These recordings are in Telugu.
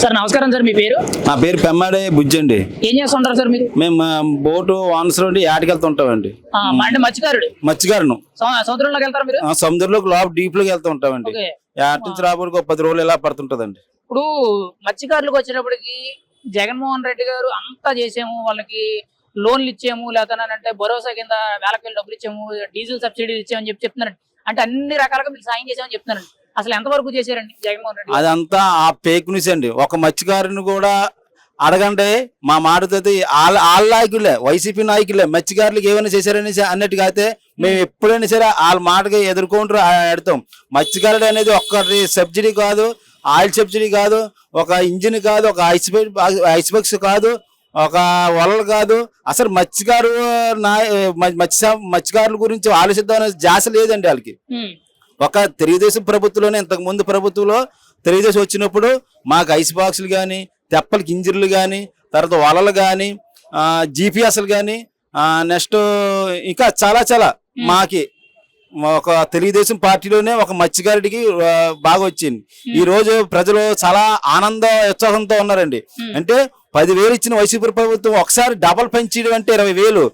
సార్ నమస్కారం సార్ మీ పేరు? నా పేరు పెమ్మాడే బుజ్జి అండి ఏం చేస్తుంటారు సార్ మీరు? మేము బోటు వానసర్ నుండి యాటికి వెళ్తుంటామండి. ఆ, అంటే మత్స్యకారుడు? మత్స్యకారును. సము- సముద్రంలోకి వెళ్తారా మీరు? సముద్రంలోకి లోపల డీప్లోకి వెళ్తూ ఉంటామండి యాటి నుంచి రాబోడికి ఒక పది రోజులు ఇలా పడుతుంటదండి. ఇప్పుడు మత్స్యకారులకు వచ్చేటప్పటికి జగన్మోహన్ రెడ్డి గారు అంతా చేసాము వాళ్ళకి లోన్లు ఇచ్చాము లేకపోతే అంటే భరోసా కింద వేలకు వేలు డబ్బులు ఇచ్చాము డీజిల్ సబ్సిడీ ఇచ్చామని చెప్పి చెప్తున్నారండి. అంటే అన్ని రకాలుగా మీరు సాయం చేసామని చెప్తున్నారండి. అసలు ఎంతవరకు చేశారండి జగన్మోహన్ రెడ్డి? అదంతా ఆ ఫేక్ న్యూస్ అండి. ఒక మత్స్యకారుని కూడా అడగండి. మా మాటతో వాళ్ళ వాళ్ళ నాయకులే వైసీపీ నాయకులే మత్స్యకారులకు ఏమైనా చేశారని అన్నట్టుగా అయితే మేము ఎప్పుడైనా సరే వాళ్ళ మాటకి ఎదుర్కొంటూ ఆడతాం. మత్స్యకారుడు అనేది ఒక్కటి సబ్సిడీ కాదు ఆయిల్ సబ్సిడీ కాదు ఒక ఇంజిన్ కాదు ఒక ఐస్ ఐస్ బాక్స్ కాదు ఒక వలలు కాదు. అసలు మత్స్యకారు నా మత్స్య మత్స్యకారుల గురించి ఆలోచిద్దాం అనే జాస లేదండి వాళ్ళకి. ఒక తెలుగుదేశం ప్రభుత్వంలోనే ఇంతకు ముందు ప్రభుత్వంలో తెలుగుదేశం వచ్చినప్పుడు మాకు ఐస్ బాక్సులు కానీ తెప్పలకి ఇంజిన్లు కానీ తర్వాత వలలు కానీ జీపీఎస్లు కానీ నెక్స్ట్ ఇంకా చాలా చాలా మాకి ఒక తెలుగుదేశం పార్టీలోనే ఒక మత్స్యకారుడికి బాగా వచ్చింది. ఈ రోజు ప్రజలు చాలా ఆనంద ఉత్సాహంతో ఉన్నారండి. అంటే పదివేలు ఇచ్చిన వైసీపీ ప్రభుత్వం ఒకసారి డబల్ పెంచడం అంటే ఇరవై వేలు.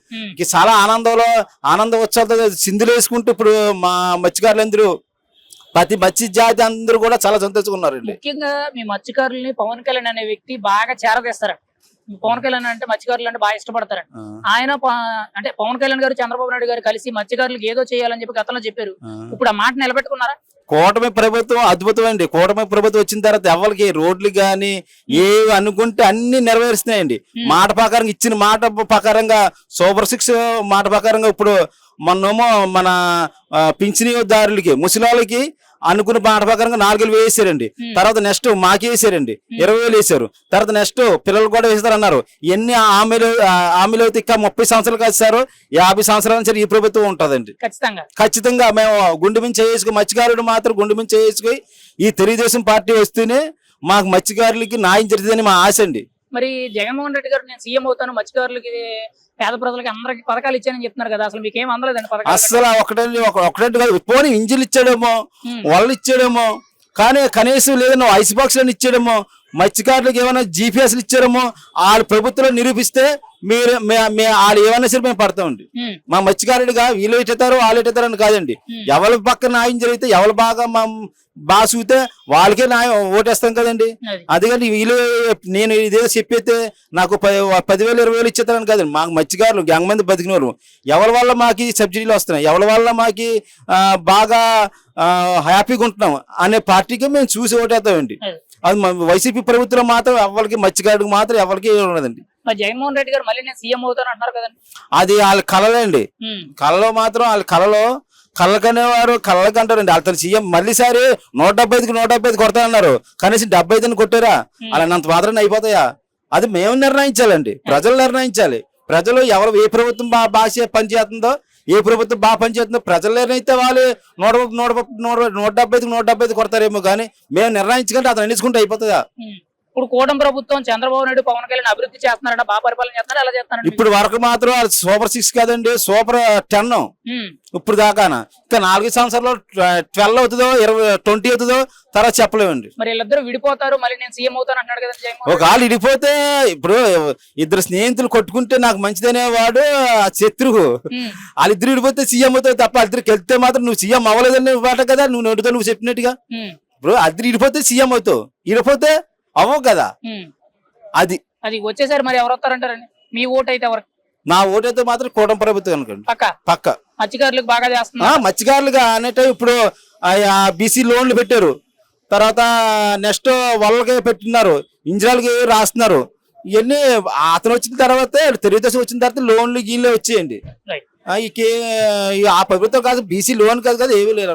చాలా ఆనందంలో ఆనంద ఉత్సవాలతో సింధులు వేసుకుంటూ ఇప్పుడు మా మత్స్యకారులందరూ ప్రతి మత్స్య జాతి అందరూ కూడా చాలా సంతోషంగా ముఖ్యంగా మీ మత్స్యకారుల్ని పవన్ కళ్యాణ్ అనే వ్యక్తి బాగా చేరదీస్తారు. పవన్ కళ్యాణ్ అంటే మత్స్యకారులు అంటే బాగా ఇష్టపడతారు. ఆయన అంటే పవన్ కళ్యాణ్ గారు చంద్రబాబు నాయుడు గారు కలిసి మత్స్యకారులకు ఏదో చేయాలని చెప్పి గతంలో చెప్పారు. ఇప్పుడు ఆ మాట నిలబెట్టుకున్నారా? కూటమి ప్రభుత్వం అద్భుతం అండి కూటమి ప్రభుత్వం వచ్చిన తర్వాత ఎవరికి రోడ్లు గాని ఏవి అనుకుంటే అన్ని నెరవేరుస్తున్నాయండి. మాట ప్రకారంగా ఇచ్చిన మాట ప్రకారంగా సూపర్ సిక్స్ మాట ప్రకారంగా ఇప్పుడు మొన్నేమో మన పింఛనీదారులకి ముసలాళ్ళకి అనుకున్న మాట ప్రకారంగా నాలుగు వేలు వేసారండి. తర్వాత నెక్స్ట్ మాకి వేసారండి. ఇరవై వేలు వేసారు. తర్వాత నెక్స్ట్ పిల్లలు కూడా వేస్తారు అన్నారు ఎన్ని హామీలు ఆ, హామీలు అయితే ఇంకా ముప్పై సంవత్సరాలు కాదు సార్. యాభై సంవత్సరాల సరే ఈ ప్రభుత్వం ఉంటదండి. ఖచ్చితంగా. మేము గుండు మీద చేసుకుని మత్స్యకారుడు మాత్రం గుండు మీద చేసుకుని ఈ తెలుగుదేశం పార్టీ వస్తేనే మాకు మత్స్యకారులకి న్యాయం జరుగుతుందని మా ఆశ అండి. మరి జగన్మోహన్ రెడ్డి గారు నేను సీఎం అవుతాను మత్స్యకారులకి పేద ప్రజలకి అందరికి పథకాలు ఇచ్చానని చెప్తున్నారు కదా అసలు మీకు ఏం అందలేదండి పథకాలు అస్సలు ఒకటండి ఒక ఒకటంటే కాదు పోనీ ఇంజిన్ ఇచ్చాడేమో. వాళ్ళు ఇచ్చాడేమో కానీ కనీసం లేదన్నా ఐస్ బాక్స్ అని ఇచ్చాడేమో మత్స్యకారులకు ఏమైనా జీపీఎస్లు ఇచ్చారేమో వాళ్ళ ప్రభుత్వం నిరూపిస్తే మీరు వాళ్ళు ఏమైనా సరే మేము పడతామండి మా మత్స్యకారుడిగా వీళ్ళు ఎట్టేతారు వాళ్ళు ఎట్టేతారు అని కాదండి. ఎవరి పక్క న్యాయం జరిగితే ఎవరు బాగా మా బాగా చూస్తే వాళ్ళకే న్యాయం ఓటేస్తాం కదండి. అది. అందుకని వీళ్ళు నేను ఇదే చెప్పైతే నాకు పదివేలు ఇరవై వేలు ఇచ్చేస్తారని కాదండి. మాకు మత్స్యకారులు గ్యాంగ్ మంది బతికిన వాళ్ళు ఎవరి వల్ల మాకు సబ్సిడీలు వస్తున్నాయి ఎవరి వల్ల మాకు బాగా హ్యాపీగా ఉంటున్నాం అనే పార్టీకి మేము చూసి ఓటేస్తామండి. అది. వైసీపీ ప్రభుత్వం మాత్రం ఎవరికి మత్స్యకారుడికి మాత్రం ఎవరికి ఉన్నదండి మరి జగన్మోహన్ రెడ్డి గారు మళ్ళీ నేను సీఎం అవుతాను అంటున్నారు కదండి. అది వాళ్ళ కళలండి. కళలో మాత్రం వాళ్ళ కళలో కళ్ళకనేవారు కళ్ళకి అంటారండి అతను సీఎం మళ్ళీసారి నూట డెబ్బై ఐదుకి నూట డెబ్బై ఐదు కొడతానన్నారు. కనీసం డెబ్బై ఐదుని కొట్టారా? అలా అంత మాత్రం అయిపోతాయా? అది మేము నిర్ణయించాలండి. ప్రజలు నిర్ణయించాలి. ప్రజలు ఎవరు ఏ ప్రభుత్వం బాగా బాగా పనిచేస్తుందో ఏ ప్రభుత్వం బాగా పనిచేస్తుందో ప్రజలు నిర్ణయిస్తే వాళ్ళు నూట నూట నూట నూట డెబ్బై ఐదుకి నూట డెబ్బై ఐదు కొడతారేమో కానీ మేము నిర్ణయించుకుంటే అతను ఎన్నించుకుంటే అయిపోతుందా. ఇప్పుడు కూటమి ప్రభుత్వం చంద్రబాబు నాయుడు పవన్ కళ్యాణ్ అభివృద్ధి చేస్తున్నారట బాగా పరిపాలన చేస్తున్నారు ఎలా చేస్తున్నారు ఇప్పుడు వరకు మాత్రం సూపర్ సిక్స్ కాదండి సూపర్ టెన్. ఇప్పుడు దాకానా. ఇంకా నాలుగు సంవత్సరాలు ట్వెల్వ్ అవుతుందో ఇరవై ట్వంటీ అవుతుందో తర్వాత చెప్పలేమండి. మరి వీళ్ళిద్దరు విడిపోతారు మళ్ళీ నేను సీఎం అవుతాను అంటున్నాడు కదా జగన్మోహన్ ఒక ఆళ్ళు ఇడిపోతే ఇప్పుడు ఇద్దరు స్నేహితులు కొట్టుకుంటే నాకు మంచిదనే వాడు ఆ శత్రువు. వాళ్ళిద్దరు ఇడిపోతే సీఎం అవుతావు తప్ప వాళ్ళిద్దరికి వెళ్తే మాత్రం నువ్వు సీఎం అవ్వలేదని మాట కదా నువ్వు నోటితో నువ్వు చెప్పినట్టుగా. ఇప్పుడు అద్దరు ఇడిపోతే సీఎం అవుతావు. ఇడిపోతే అవ్వవు కదా. అది. అది వచ్చేసారి మరి ఎవరు వస్తారంటారండి మీ ఓటు అయితే ఎవరు? నా ఓటైతే మాత్రం కూటమి ప్రభుత్వం అనుకోండి. పక్క? పక్క. మత్స్యకారులకు బాగా చేస్తున్నారు. మత్స్యకారులుగా అనేట ఇప్పుడు బీసీ లోన్లు పెట్టారు. తర్వాత నెక్స్ట్ వాళ్ళకి పెట్టినారు. ఇంజనాలకి రాస్తున్నారు. ఇవన్నీ అతను వచ్చిన తర్వాత తెలుగుదేశం వచ్చిన తర్వాత లోన్లు గీన్లు వచ్చేయండి. ఆ, ప్రభుత్వం కాదు బీసీ లోన్ కాదు కదా ఏమీ లేరు